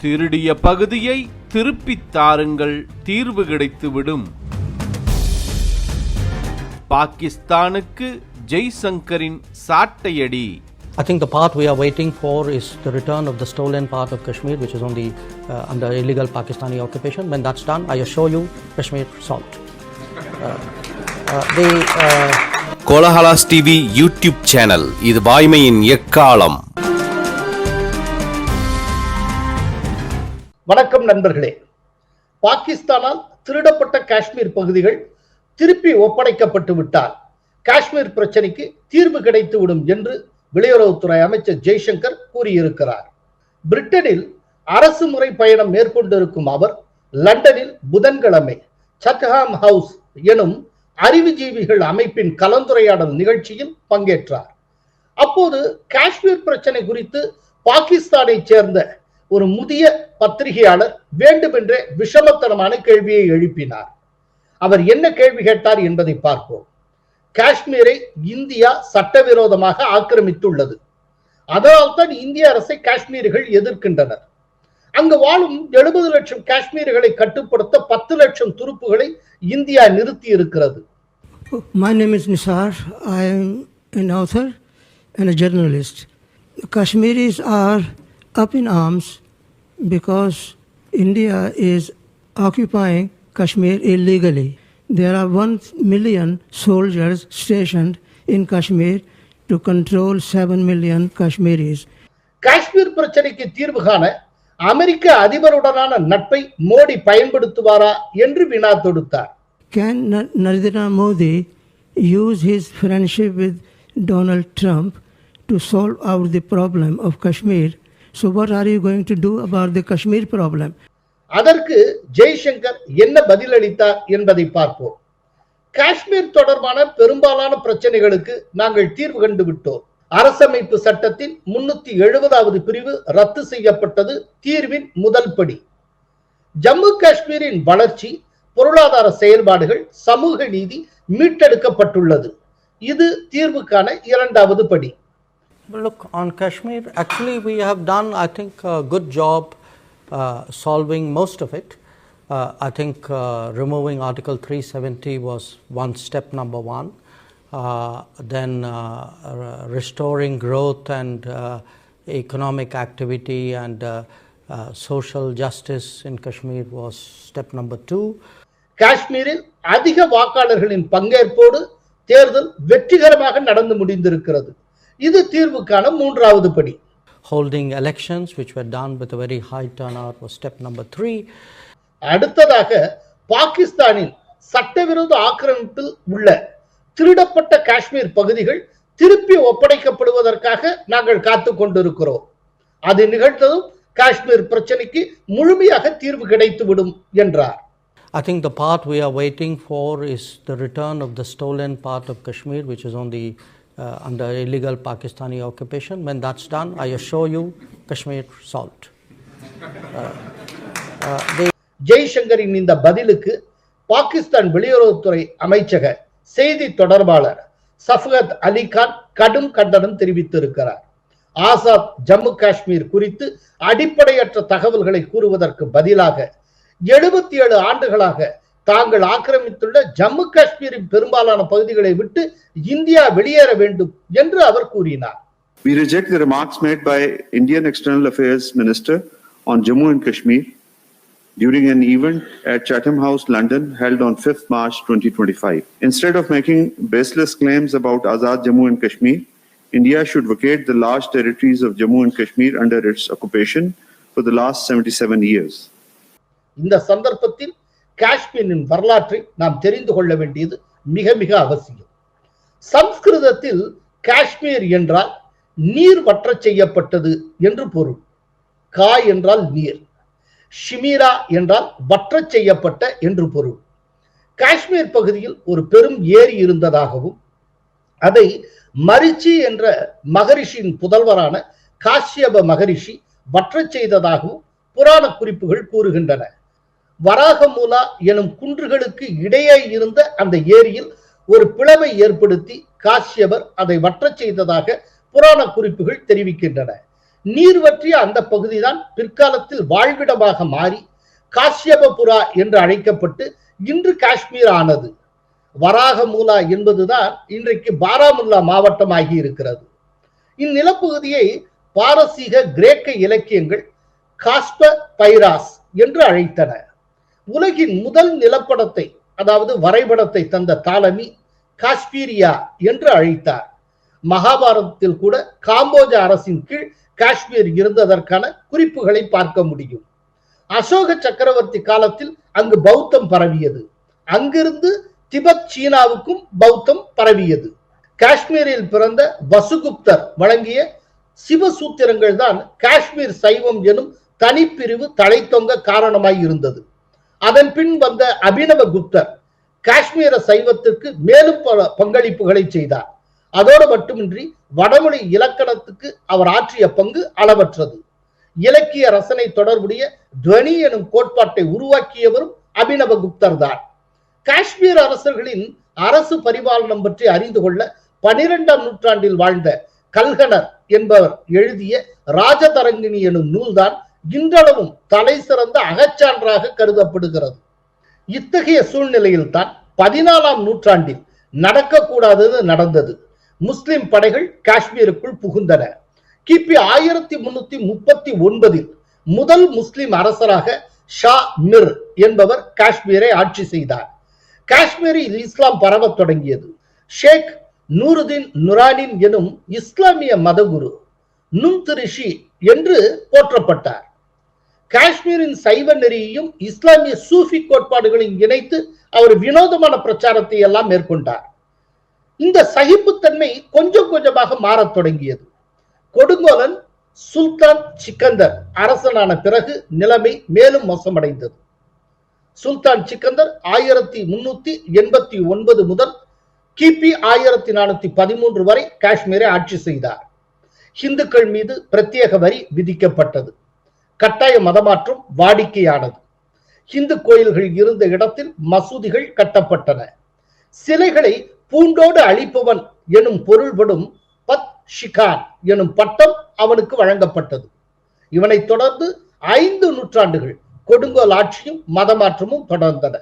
திருடிய பகுதியை திருப்பித் தாருங்கள் தீர்வு கிடைத்துவிடும் பாகிஸ்தானுக்கு ஜெய்சங்கரின் சாட்டையடி I think the part we are waiting for is the return of the stolen part of Kashmir, which is on the uh, under illegal Pakistani occupation. When that's done, I assure you, Kashmir solved. Uh, uh, the uh, Kolahalas TV YouTube channel இது வாய்மையின் எக்காலம் வணக்கம் நண்பர்களே. பாகிஸ்தானால் திருடப்பட்ட காஷ்மீர் பகுதிகள் திருப்பி ஒப்படைக்கப்பட்டு விட்டால் காஷ்மீர் பிரச்சனைக்கு தீர்வு கிடைத்துவிடும் என்று வெளியுறவுத்துறை அமைச்சர் ஜெய்சங்கர் கூறியிருக்கிறார். பிரிட்டனில் அரசு முறை பயணம் மேற்கொண்டிருக்கும் அவர் லண்டனில் புதன்கிழமை சத்ஹாம் ஹவுஸ் எனும் அறிவுஜீவிகள் அமைப்பின் கலந்துரையாடல் நிகழ்ச்சியில் பங்கேற்றார். அப்போது காஷ்மீர் பிரச்சனை குறித்து பாகிஸ்தானைச் சேர்ந்த ஒரு முதிய பத்திரிகையாளர் வேண்டுமென்றே விஷமத்தனமான கேள்வியை எழுப்பினார். அவர் என்ன கேள்வி கேட்டார் என்பதை பார்ப்போம். காஷ்மீரை இந்தியா சட்டவிரோதமாக ஆக்கிரமித்துள்ளது. அதனால்தான் இந்திய அரசை காஷ்மீர்கள் எதிர்க்கின்றனர். அங்கு வாழும் எழுபது லட்சம் காஷ்மீர்களை கட்டுப்படுத்த பத்து லட்சம் துருப்புகளை இந்தியா நிறுத்தி இருக்கிறது My name is Nisar. I am an author and a journalist. Kashmiris are up in arms because India is occupying Kashmir illegally. There are 1 million soldiers stationed in Kashmir to control 7 million Kashmiris. Kashmir பிரச்சனைக்கு தீர்வு காண அமெரிக்க அதிபருடனான நட்பை மோடி பயன்படுத்துவாரா என்று வினா தொடுத்தார் Can Na- Narendra Modi use his friendship with Donald Trump to solve out the problem of so what are you going to do about the Kashmir problem அதற்கு ஜெய்சங்கர் என்ன பதிலளித்தார் என்பதை பார்ப்போம். காஷ்மீர் தொடர்பான பெரும்பாலான பிரச்சனைகளுக்கு நாங்கள் தீர்வு கண்டு விட்டோம் அரசமைப்பு சட்டத்தின் முன்னூத்தி எழுபதாவது பிரிவு ரத்து செய்யப்பட்டது தீர்வின் முதல் படி. ஜம்மு காஷ்மீரின் வளர்ச்சி பொருளாதார செயல்பாடுகள் சமூக நீதி மீட்டெடுக்கப்பட்டுள்ளது. இது தீர்வுக்கான இரண்டாவது படி. Look, on Kashmir, actually, we have done, I think, a good job uh, solving most of it. Uh, I think uh, removing Article 370 was one step number one. Uh, then uh, restoring growth and uh, economic activity and uh, uh, social justice in Kashmir was step number two. காஷ்மீரில் அதிக வாக்காளர்களின் பங்கேற்போடு தேர்தல் வெற்றிகரமாக நடந்து முடிந்திருக்கிறது இது தீர்வுக்கான மூன்றாவது படி elections, which were done with a very high turnout, was step number three. அடுத்ததாக பாகிஸ்தானின் சட்டவிரோத ஆக்கிரமிப்பில் உள்ள திருடப்பட்ட காஷ்மீர் பகுதிகள் திருப்பி ஒப்படைக்கப்படுவதற்காக நாங்கள் காத்து கொண்டிருக்கிறோம் அது நிகழ்ந்ததும் காஷ்மீர் பிரச்சனைக்கு முழுமையாக தீர்வு கிடைத்துவிடும் என்றார் I think the part we are waiting for is the return of the stolen part of Kashmir, which is on the uh, under illegal Pakistani occupation. When that's done, I assure you, Kashmir solved. Uh, uh, ஜெய்சங்கரின் இந்த பதிலுக்கு பாகிஸ்தான் வெளியுறவுத்துறை அமைச்சக செய்தி தொடர்பாளர் சஃபகத் அலி கான் கடும் கண்டனம் தெரிவித்திருக்கிறார் ஆசாத் ஜம்மு காஷ்மீர் குறித்து அடிப்படையற்ற தகவல்களை கூறுவதற்கு பதிலாக எழுபத்தி ஏழு ஆண்டுகளாக தாங்கள் ஆக்கிரமித்துள்ள ஜம்மு காஷ்மீரின் பெரும்பாலான பகுதிகளை விட்டு இந்தியா வெளியேற வேண்டும் என்று அவர் கூறினார் We reject the remarks made by Indian External Affairs Minister on Jammu and Kashmir during an event at Chatham House, London, held on 5th March 2025. Instead of making baseless claims about Azad Jammu and Kashmir, India should vacate the large territories of Jammu and Kashmir under its occupation for the last 77 years. இந்த சந்தர்ப்பத்தில் காஷ்மீரின் வரலாற்றை நாம் தெரிந்து கொள்ள வேண்டியது மிக மிக அவசியம். சம்ஸ்கிருதத்தில் காஷ்மீர் என்றால் நீர் வற்றச் செய்யப்பட்டது என்று பொருள். கா என்றால் நீர். ஷிமீரா என்றால் வற்றச் செய்யப்பட்ட என்று பொருள். காஷ்மீர் பகுதியில் ஒரு பெரும் ஏரி இருந்ததாகவும் அதை மரிச்சி என்ற மகரிஷியின் புதல்வரான காஷ்யப மகரிஷி வற்றச் செய்ததாகவும் புராண குறிப்புகள் கூறுகின்றன. வராகமூலா எனும் குன்றுகளுக்கு இடையே இருந்த அந்த ஏரியில் ஒரு பிளவை ஏற்படுத்தி காஷ்யபர் அதை வற்றச் செய்ததாக புராண குறிப்புகள் தெரிவிக்கின்றன. நீர் வற்றிய அந்த பகுதிதான் பிற்காலத்தில் வாழ்விடமாக மாறி காஷ்யபபுரா என்று அழைக்கப்பட்டு இன்று காஷ்மீர் ஆனது. வராகமூலா என்பதுதான் இன்றைக்கு பாராமுல்லா மாவட்டமாகி இருக்கிறது. இந்நிலப்பகுதியை பாரசீக கிரேக்க இலக்கியங்கள் காஸ்ப பைராஸ் என்று அழைத்தன. உலகின் முதல் நிலப்படத்தை அதாவது வரைபடத்தை தந்த தாலமி காஷ்மீரியா என்று அழைத்தார். மகாபாரதத்தில் கூட காம்போஜ அரசின் கீழ் காஷ்மீர் இருந்ததற்கான குறிப்புகளை பார்க்க முடியும். அசோக சக்கரவர்த்தி காலத்தில் அங்கு பௌத்தம் பரவியது. அங்கிருந்து திபெத் சீனாவுக்கும் பௌத்தம் பரவியது. காஷ்மீரில் பிறந்த வசுகுப்தர் வழங்கிய சிவசூத்திரங்கள் தான் காஷ்மீர் சைவம் எனும் தனிப்பிரிவு தலைத்தொங்க காரணமாய் இருந்தது. அதன் பின் வந்த அபினவ குப்தர் காஷ்மீர சைவத்திற்கு மேலும் பல பங்களிப்புகளை செய்தார். அதோடு மட்டுமின்றி வடமொழி இலக்கணத்துக்கு அவர் ஆற்றிய பங்கு அளவற்றது. இலக்கிய ரசனை தொடர்புடைய துவனி எனும் கோட்பாட்டை உருவாக்கியவரும் அபினவ குப்தர் தான் காஷ்மீர் அரசர்களின் அரசு பரிபாலனம் பற்றி அறிந்து கொள்ள பனிரெண்டாம் நூற்றாண்டில் வாழ்ந்த கல்கனர் என்பவர் எழுதிய ராஜதரங்கிணி எனும் நூல்தான் இன்றளவும் தலை சிறந்த அகச்சான்றாக கருதப்படுகிறது. இத்தகைய சூழ்நிலையில்தான் பதினாலாம் நூற்றாண்டில் நடக்கக்கூடாதது நடந்தது. முஸ்லிம் படைகள் காஷ்மீருக்குள் புகுந்தன. கிபி ஆயிரத்தி முன்னூத்தி முப்பத்தி ஒன்பதில் முதல் முஸ்லிம் அரசராக ஷா மிர் என்பவர் காஷ்மீரை ஆட்சி செய்தார். காஷ்மீரில் இஸ்லாம் பரவத் தொடங்கியது. ஷேக் நூருதீன் நுரானின் எனும் இஸ்லாமிய மதகுரு நும்திரிஷி என்று போற்றப்பட்டார். காஷ்மீரின் சைவ நெறியையும் இஸ்லாமிய சூஃபி கோட்பாடுகளையும் இணைத்து அவர் வினோதமான பிரச்சாரத்தை எல்லாம் மேற்கொண்டார். இந்த சகிப்புத்தன்மை கொஞ்சம் கொஞ்சமாக மாறத் தொடங்கியது. கொடுங்கோலன் சுல்தான் சிக்கந்தர் அரசனான பிறகு நிலைமை மேலும் மோசமடைந்தது. சுல்தான் சிக்கந்தர் ஆயிரத்தி முன்னூத்தி எண்பத்தி ஒன்பது முதல் கிபி ஆயிரத்தி நானூத்தி பதிமூன்று வரை காஷ்மீரை ஆட்சி செய்தார். இந்துக்கள் மீது பிரத்யேக வரி விதிக்கப்பட்டது. கட்டாய மதமாற்றம் வாடிக்கையானது. இந்து கோயில்கள் இருந்த இடத்தில் மசூதிகள் கட்டப்பட்டன. சிலைகளை பூண்டோடு அழிப்பவன் எனும் பொருள்படும் பத் ஷிகான் எனும் பட்டம் அவனுக்கு வழங்கப்பட்டது. இவனைத் தொடர்ந்து ஐந்து நூற்றாண்டுகள் கொடுங்கோல் ஆட்சியும் மதமாற்றமும் தொடர்ந்தன.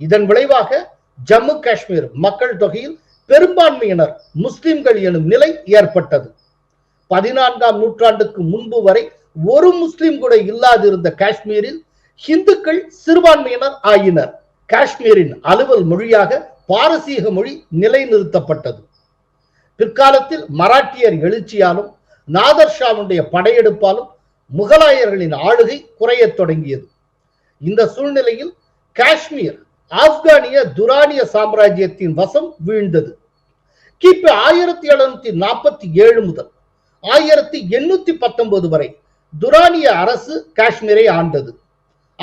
இதன் விளைவாக ஜம்மு காஷ்மீர் மக்கள் தொகையில் பெரும்பான்மையினர் முஸ்லிம்கள் எனும் நிலை ஏற்பட்டது. பதினான்காம் நூற்றாண்டுக்கு முன்பு வரை ஒரு முஸ்லிம் கூட இல்லாதிருந்த காஷ்மீரில் ஹிந்துக்கள் சிறுபான்மையினர் ஆயினர். காஷ்மீரின் அலுவல் மொழியாக பாரசீக மொழி நிலைநிறுத்தப்பட்டது. பிற்காலத்தில் மராட்டியர் எழுச்சியாலும் நாதர் ஷாவுடைய படையெடுப்பாலும் முகலாயர்களின் ஆளுகை குறையத் தொடங்கியது. இந்த சூழ்நிலையில் காஷ்மீர் ஆப்கானிய துரானிய சாம்ராஜ்யத்தின் வசம் வீழ்ந்தது. கிபி ஆயிரத்தி எழுநூத்தி நாற்பத்தி ஏழு முதல் ஆயிரத்தி எண்ணூத்தி பத்தொன்பது வரை துரானிய அரசு காஷ்மீரை ஆண்டது.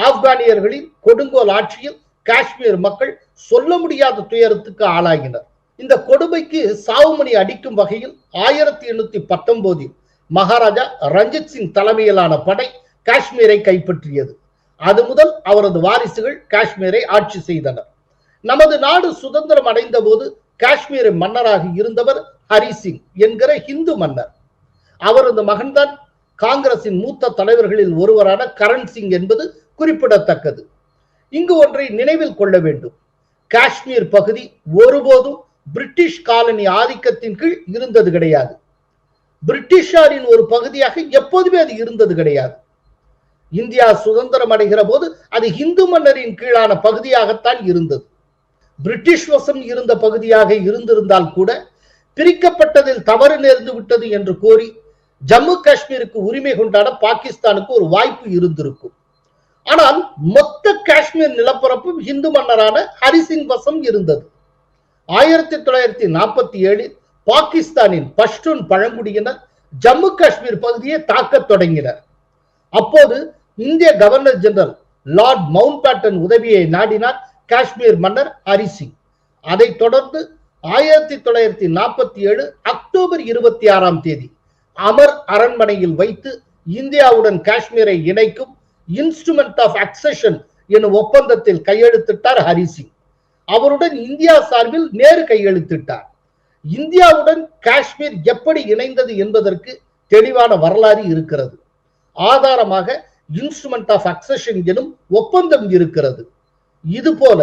ஆப்கானியர்களின் கொடுங்கோல் ஆட்சியில் காஷ்மீர் மக்கள் சொல்ல முடியாத துயரத்துக்கு ஆளாகினர். இந்த கொடுமைக்கு சாவுமணி அடிக்கும் வகையில் ஆயிரத்தி எண்ணூத்தி பத்தொன்பதில் மகாராஜா ரஞ்சித் சிங் தலைமையிலான படை காஷ்மீரை கைப்பற்றியது. அது முதல் அவரது வாரிசுகள் காஷ்மீரை ஆட்சி செய்தனர். நமது நாடு சுதந்திரம் அடைந்த போது காஷ்மீரின் மன்னராக இருந்தவர் ஹரி சிங் என்கிற இந்து மன்னர். அவரது மகன்தான் காங்கிரசின் மூத்த தலைவர்களில் ஒருவரான கரண் சிங் என்பது குறிப்பிடத்தக்கது. இங்கு ஒன்றை நினைவில் கொள்ள வேண்டும். காஷ்மீர் பகுதி ஒருபோதும் பிரிட்டிஷ் காலனி ஆதிக்கத்தின் கீழ் இருந்தது கிடையாது. பிரிட்டிஷாரின் ஒரு பகுதியாக எப்போதுமே அது இருந்தது கிடையாது. இந்தியா சுதந்திரம் அடைகிற போது அது இந்து மன்னரின் கீழான பகுதியாகத்தான் இருந்தது. பிரிட்டிஷ் வசம் இருந்த பகுதியாக இருந்திருந்தால் கூட பிரிக்கப்பட்டதில் தவறு நேர்ந்து விட்டது என்று கோரி ஜம்மு காஷ்மீருக்கு உரிமை கொண்டாட பாகிஸ்தானுக்கு ஒரு வாய்ப்பு இருந்திருக்கும். ஆனால் மொத்த காஷ்மீர் நிலப்பரப்பும் இந்து மன்னரான ஹரிசிங் வசம் இருந்தது. ஆயிரத்தி தொள்ளாயிரத்தி நாற்பத்தி ஏழில் பாகிஸ்தானின் பஷ்டூன் பழங்குடியினர் ஜம்மு காஷ்மீர் பகுதியை தாக்கத் தொடங்கினர். அப்போது இந்திய governor general lord Mountbatten உதவியை நாடினார் காஷ்மீர் மன்னர் ஹரிசிங். அதைத் தொடர்ந்து ஆயிரத்தி தொள்ளாயிரத்தி நாற்பத்தி ஏழு அக்டோபர் இருபத்தி ஆறாம் தேதி அமர் அரண்மனையில் வைத்து இந்தியாவுடன் காஷ்மீரை இணைக்கும் இன்ஸ்ட்ருமெண்ட் ஆஃப் அக்சஷன் எனும் ஒப்பந்தத்தில் கையெழுத்திட்டார் ஹரிசிங் அவருடன் இந்தியா சார்பில் நேரு கையெழுத்திட்டார். இந்தியாவுடன் காஷ்மீர் எப்படி இணைந்தது என்பதற்கு தெளிவான வரலாறு இருக்கிறது. ஆதாரமாக இன்ஸ்ட்ருமெண்ட் ஆஃப் அக்சஷன் எனும் ஒப்பந்தம் இருக்கிறது. இது போல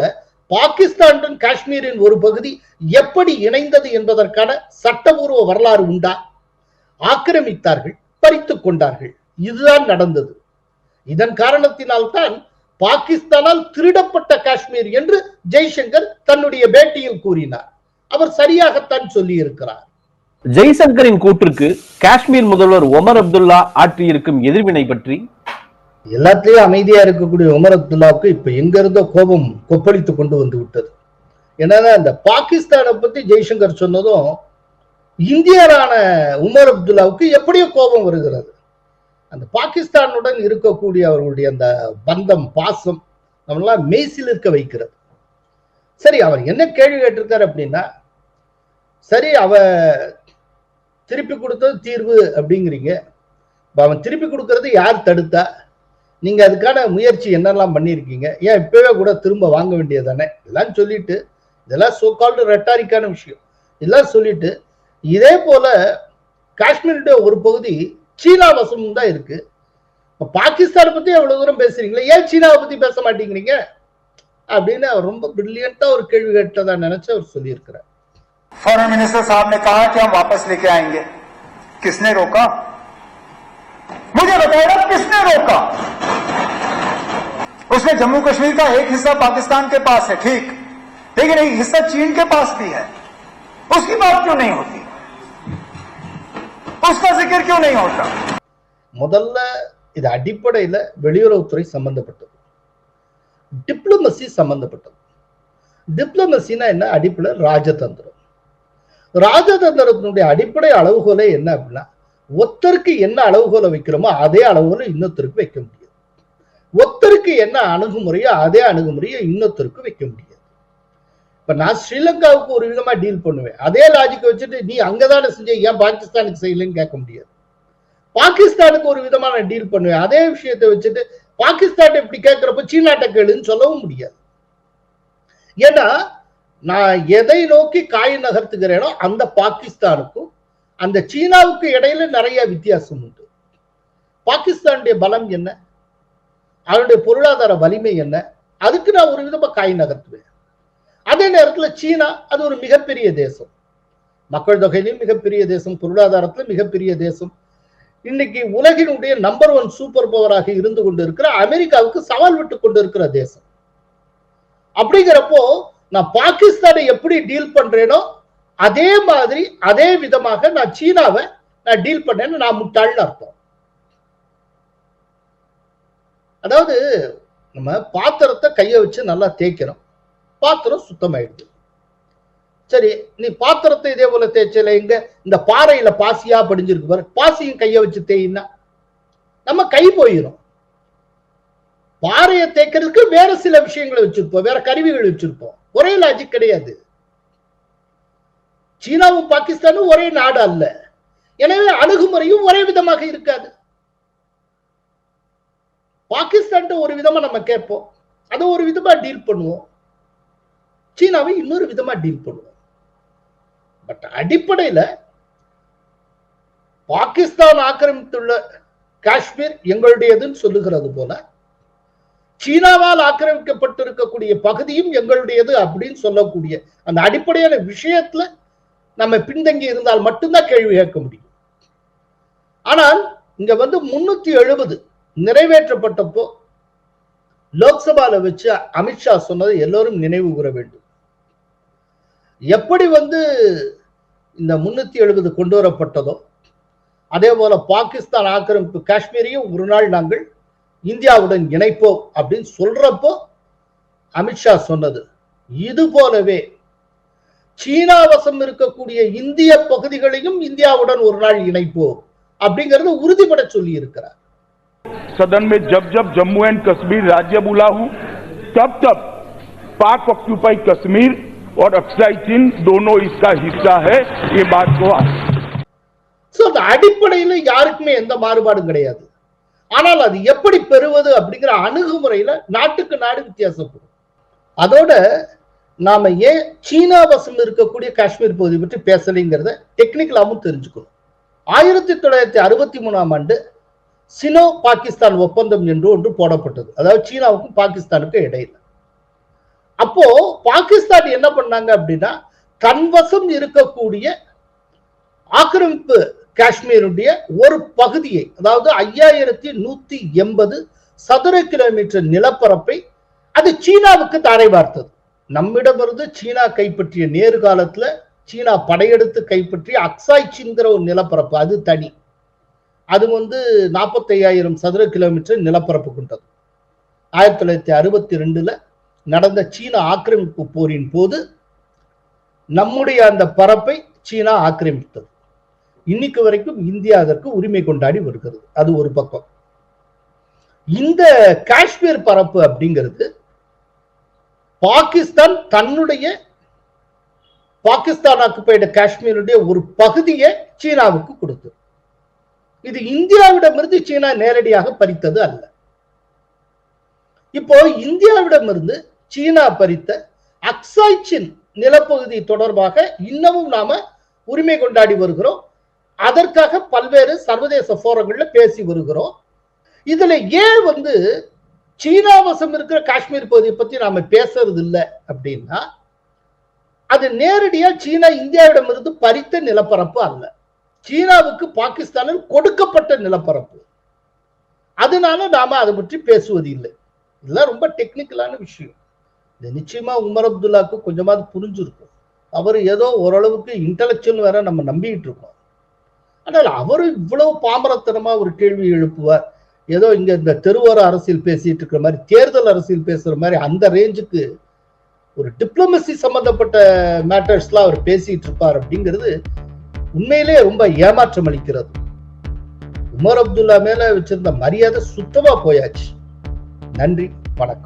பாகிஸ்தானுடன் காஷ்மீரின் ஒரு பகுதி எப்படி இணைந்தது என்பதற்கான சட்டபூர்வ வரலாறு உண்டா? ஆக்கிரமித்தார்கள் பறித்துக் கொண்டார்கள். இதுதான் நடந்தது. இதன் காரணத்தினால்தான் பாகிஸ்தானால் திருடப்பட்ட காஷ்மீர் என்று ஜெய்சங்கர் தன்னுடைய பேட்டியில் கூறினார். அவர் சரியாகத்தான் சொல்லி இருக்கிறார் ஜெய்சங்கரின் கூற்றுக்கு காஷ்மீர் முதல்வர் ஒமர் அப்துல்லா ஆற்றியிருக்கும் எதிர்வினை பற்றி? எல்லாத்திலயும் அமைதியா இருக்கக்கூடிய உமர் அப்துல்லாவுக்கு இப்ப எங்க இருந்தோ கோபம் கொப்பளித்து கொண்டு வந்து விட்டது. என்னன்னா இந்த பாகிஸ்தானை பத்தி ஜெய்சங்கர் சொன்னதும் இந்தியரான உமர் அப்துல்லாவுக்கு எப்படியோ கோபம் வருகிறது. அந்த பாகிஸ்தானுடன் இருக்கக்கூடிய அவர்களுடைய அந்த பந்தம் பாசம் நம்மளாம் மெய்சில் இருக்க வைக்கிறது. சரி அவர் என்ன கேள்வி கேட்டிருக்காரு அப்படின்னா சரி அவ திருப்பி கொடுத்தது தீர்வு அப்படிங்கிறீங்க. இப்போ அவன் திருப்பி கொடுக்கறது யார் தடுத்தா? நீங்க அதுக்கான முயற்சி என்னெல்லாம் பண்ணியிருக்கீங்க? ஏன் இப்பவே கூட திரும்ப வாங்க வேண்டியது தானே? இதெல்லாம் சொல்லிட்டு இதெல்லாம் சோ கால்டு ரெட்டாரிக்கான விஷயம். இதெல்லாம் சொல்லிட்டு இதே போல காஷ்மீருடைய ஒரு பகுதி சீனா வசமும் தான் இருக்கு இப்ப பாகிஸ்தானை பத்தி எவ்வளவு தூரம் பேசுறீங்களே ஏன் சீனாவை பத்தி பேச மாட்டேங்கிறீங்க அப்படின்னு அவர் ரொம்ப பிரில்லியண்டா ஒரு கேள்வி கேட்டதா நினைச்சு அவர் சொல்லியிருக்கிறார் फॉरेन मिनिस्टर साहब ने कहा कि हम वापस लेके आएंगे किसने रोका मुझे बताएगा किसने रोका उसने जम्मू कश्मीर का एक हिस्सा पाकिस्तान के पास है ठीक लेकिन एक हिस्सा चीन के पास भी है उसकी बात क्यों नहीं होती उसका जिक्र क्यों नहीं होता முதல்ல இது அடிப்படையில வெளியுறவுத்துறை சம்பந்தப்பட்டது டிப்ளமசி சம்பந்தப்பட்டது டிப்ளமசினா என்ன அடிப்படை ராஜதந்திரம் ராஜதந்திரத்தினுடைய அடிப்படை அளவுகோலே என்ன அப்படின்னா ஒத்தருக்கு என்ன அளவுகோலை வைக்கிறோமோ அதே அளவுகோலை இன்னொருத்தருக்கு வைக்க முடியாது ஒத்தருக்கு என்ன அணுகுமுறையோ அதே அணுகுமுறையை இன்னொருத்தருக்கு வைக்க முடியாது இப்ப நான் ஸ்ரீலங்காவுக்கு ஒரு விதமா டீல் பண்ணுவேன். அதே லாஜிக் வச்சுட்டு நீ அங்கதானே செஞ்ச ஏன் பாகிஸ்தானுக்கு செய்யலன்னு கேட்க முடியாது. பாகிஸ்தானுக்கு ஒரு விதமான டீல் பண்ணுவேன். அதே விஷயத்தை வச்சுட்டு பாகிஸ்தான் இப்படி கேட்கிறப்ப சீனாட்ட கேளுன்னு சொல்லவும் முடியாது. ஏன்னா நான் எதை நோக்கி காய் நகர்த்துகிறேனோ அந்த பாகிஸ்தானுக்கும் அந்த சீனாவுக்கு இடையில நிறைய வித்தியாசம் உண்டு. பாகிஸ்தானுடைய பலம் என்ன? அதனுடைய பொருளாதார வலிமை என்ன? அதுக்கு நான் ஒரு விதமா காய் நகர்த்துவேன். அதே நேரத்தில் சீனா அது ஒரு மிகப்பெரிய தேசம். மக்கள் தொகையிலும் மிகப்பெரிய தேசம் பொருளாதாரத்தில் மிகப்பெரிய தேசம். இன்னைக்கு உலகினுடைய நம்பர் ஒன் சூப்பர் பவராக இருந்து கொண்டு இருக்கிற அமெரிக்காவுக்கு சவால் விட்டு கொண்டு இருக்கிற தேசம். அப்படிங்கிறப்போ நான் பாகிஸ்தானை எப்படி டீல் பண்றேனோ அதே மாதிரி அதே விதமாக நான் சீனாவை நான் டீல் பண்ணேன்னு நான் முட்டாள்னு அர்த்தம். அதாவது நம்ம பாத்திரத்தை கையை வச்சு நல்லா தேய்க்கிறோம் பாத்திரம் சுத்தமாயிடுது. சரி நீ பாத்திரத்தை இதே போல தேய்ச்சல எங்க? இந்த பாறையில பாசியா படிஞ்சிருக்கு பாரு. பாசியும் கையை வச்சு தேயினா நம்ம கை போயிடும் பாறையை தேய்க்கிறதுக்கு வேற சில விஷயங்களை வச்சிருப்போம். வேற கருவிகள் வச்சிருப்போம். ஒரே லாஜிக் கிடையாது. சீனாவும் பாகிஸ்தானும் ஒரே நாடு அல்ல. எனவே அணுகுமுறையும் ஒரே விதமாக இருக்காது. பாகிஸ்தான் ஒரு விதமா நம்ம கேட்போம். அதை ஒரு விதமா டீல் பண்ணுவோம். சீனாவை இன்னொரு விதமா டீல் பண்ணுவோம் பட் அடிப்படையில பாகிஸ்தான் ஆக்கிரமித்துள்ள காஷ்மீர் எங்களுடையதுன்னு சொல்லுகிறது போல சீனாவால் ஆக்கிரமிக்கப்பட்டிருக்கக்கூடிய பகுதியும் எங்களுடையது அப்படின்னு சொல்லக்கூடிய அந்த அடிப்படையான விஷயத்துல நம்ம பின்தங்கி இருந்தால் மட்டும்தான் கேள்வி கேட்க முடியும். ஆனால் இங்க வந்து முன்னூத்தி எழுபது நிறைவேற்றப்பட்டப்போ லோக்சபால வச்சு அமித்ஷா சொன்னதை எல்லோரும் நினைவு கூற வேண்டும். எப்படி வந்து இந்த முன்னூத்தி எழுபது கொண்டு வரப்பட்டதோ அதே போல பாகிஸ்தான் ஆக்கிரமிப்பு காஷ்மீரையும் ஒரு நாள் நாங்கள் இந்தியாவுடன் இணைப்போம் அப்படின்னு சொல்றப்போ அமித்ஷா சொன்னது இது போலவே சீனா வசம் இருக்கக்கூடிய இந்திய பகுதிகளையும் இந்தியாவுடன் ஒரு நாள் இணைப்போம் அப்படிங்கறது உறுதிப்பட சொல்லி இருக்கிறார் सदन में जब जब जम्मू एंड कश्मीर राज्य बुला हूं तब तब पाक ऑक्यूपाई कश्मीर और अक्साई चीन दोनों इसका हिस्सा है ये बात को சோ அந்த அடிப்படையில யாருக்குமே எந்த மாறுபாடும் கிடையாது ஆனால் அது எப்படி பெறுவது அப்படிங்கிற அணுகுமுறையில நாட்டுக்கு நாடு வித்தியாசப்படும் அதோட நாம ஏன் சீனா வசம் இருக்கக்கூடிய காஷ்மீர் பகுதி பற்றி பேசலைங்கிறத டெக்னிக்கலாவும் தெரிஞ்சுக்கணும் ஆயிரத்தி தொள்ளாயிரத்தி அறுபத்தி மூணாம் ஆண்டு சினோ பாகிஸ்தான் ஒப்பந்தம் என்று ஒன்று போடப்பட்டது அதாவது சீனாவுக்கும் பாகிஸ்தானுக்கும் இடையில அப்போ பாகிஸ்தான் என்ன பண்ணாங்க அப்படின்னா தன்வசம் இருக்கக்கூடிய ஆக்கிரமிப்பு காஷ்மீருடைய ஒரு பகுதியை அதாவது ஐயாயிரத்தி நூத்தி எண்பது சதுர கிலோமீட்டர் நிலப்பரப்பை அது சீனாவுக்கு தாரை பார்த்தது நம்மிடமிருந்து சீனா கைப்பற்றிய நேரு காலத்துல சீனா படையெடுத்து கைப்பற்றிய அக்சாய் சிந்திர ஒரு நிலப்பரப்பு அது தனி. அது வந்து நாற்பத்தையாயிரம் சதுர கிலோமீட்டர் நிலப்பரப்பு கொண்டது. ஆயிரத்தி தொள்ளாயிரத்தி அறுபத்தி ரெண்டுல நடந்த சீன ஆக்கிரமிப்பு போரின் போது நம்முடைய அந்த பரப்பை சீனா ஆக்கிரமித்தது. இன்னைக்கு வரைக்கும் இந்தியா அதற்கு உரிமை கொண்டாடி வருகிறது. அது ஒரு பக்கம். இந்த காஷ்மீர் பரப்பு அப்படிங்கிறது பாகிஸ்தான் தன்னுடைய பாகிஸ்தான் ஆக்குப்பைடு காஷ்மீருடைய ஒரு பகுதியை சீனாவுக்கு கொடுத்தது. இது இந்தியாவிடமிருந்து சீனா நேரடியாக பறித்தது அல்ல. இப்போ இந்தியாவிடமிருந்து சீனா பறித்த அக்சாய்ச்சின் நிலப்பகுதி தொடர்பாக இன்னமும் நாம உரிமை கொண்டாடி வருகிறோம். அதற்காக பல்வேறு சர்வதேச போரங்கள்ல பேசி வருகிறோம். இதுல ஏன் வந்து சீனா வசம் இருக்கிற காஷ்மீர் பகுதியை பத்தி நாம பேசுறது இல்லை அப்படின்னா அது நேரடியா சீனா இந்தியாவிடமிருந்து பறித்த நிலப்பரப்பு அல்ல. சீனாவுக்கு பாகிஸ்தானில் கொடுக்கப்பட்ட நிலப்பரப்பு. அதனால நாம அதை பற்றி பேசுவது இல்லை. இதெல்லாம் ரொம்ப டெக்னிக்கலான விஷயம். நிச்சயமா உமர் அப்துல்லாவுக்கு கொஞ்சமாவது புரிஞ்சிருக்கும். அவர் ஏதோ ஓரளவுக்கு இன்டலெக்சுவல் வேற நம்ம நம்பிக்கிட்டு இருக்கோம். ஆனால் அவர் இவ்வளவு பாமரத்தனமா ஒரு கேள்வி எழுப்புவார். ஏதோ இங்க இந்த தெருவோர அரசியல் பேசிட்டு இருக்கிற மாதிரி தேர்தல் அரசியல் பேசுற மாதிரி அந்த ரேஞ்சுக்கு ஒரு டிப்ளமசி சம்பந்தப்பட்ட மேட்டர்ஸ்லாம் அவர் பேசிட்டு இருப்பார் அப்படிங்கிறது உண்மையிலே ரொம்ப ஏமாற்றம் அளிக்கிறது. உமர் அப்துல்லா மேல வச்சிருந்த மரியாதை சுத்தமா போயாச்சு. நன்றி வணக்கம்.